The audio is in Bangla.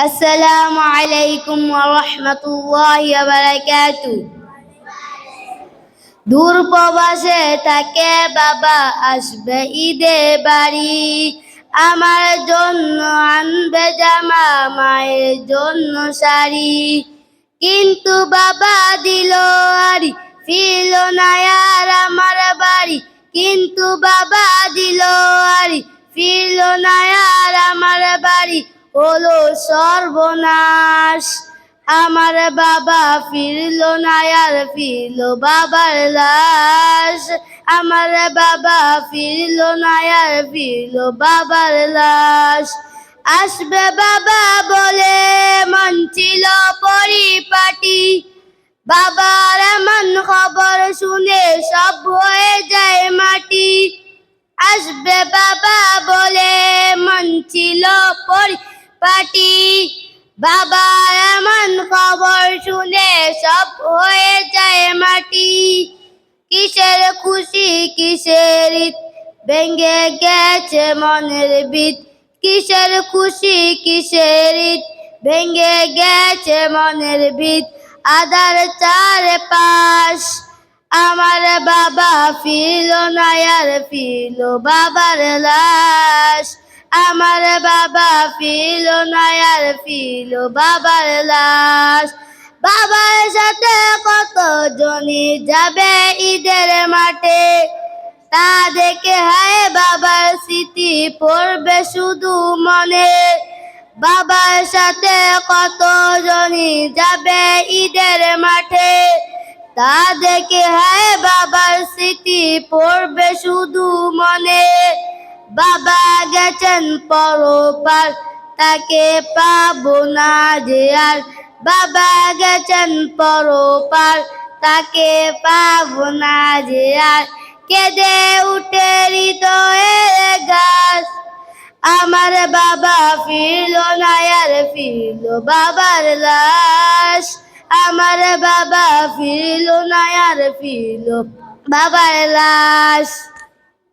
আসসালামু আলাইকুম ওয়া রাহমাতুল্লাহি ওয়া দূর প্রবাসে থাকে বাবা, আসবে ঈদে বাড়ি। আমার জন্য আনবে জামা, মায়ের জন্য শাড়ি। কিন্তু বাবা দিল আরি ফিরল না আর আমার বাড়ি। কিন্তু বাবা দিল আরি ফিরল না হলো সর্বনাশ। আমার বাবা ফিরল না, আর ফিরল বাবার লাশ। আমার বাবা ফিরল না, আর ফিরল বাবার লাশ। আসবে বাবা বলে, মন ছিল পরিপাটি। বাবার এমন খবর শুনে সব হয়ে যায় মাটি। আসবে বাবা বলে, মন ছিল পরিপাটি বাবা এমন খবর শুনে সব হয়ে যায় মাটি। কিসের খুশি, কিসের ভেঙে গেছে মনের বিদ কিসের খুশি, কিসের ভেঙে গেছে মনের বিদ আদার চার পাশ আমার বাবা ফিরল না, আর ফিরল বাবার লাশ। আমার বাবা ফিরল না আর ফিরল বাবার লাশ। বাবার সাথে কত জনি যাবে ঈদের মাঠে? তা দেখে হায় বাবার স্মৃতি পড়বে শুধু মনে। বাবার সাথে কত জনি যাবে ঈদের মাঠে? তা দেখে হায় বাবার স্মৃতি পড়বে শুধু মনে। বাবা গেছেন পরপার তাকে পাবো না যে আর। বাবা গেছেন পরপার তাকে পাবো না যে আর। কেঁদে উঠে হৃদয়ের গাছ, আমার বাবা ফিরল না, আর ফিরল বাবার লাশ। আমার বাবা ফিরল না, আর ফিরল বাবার লাশ।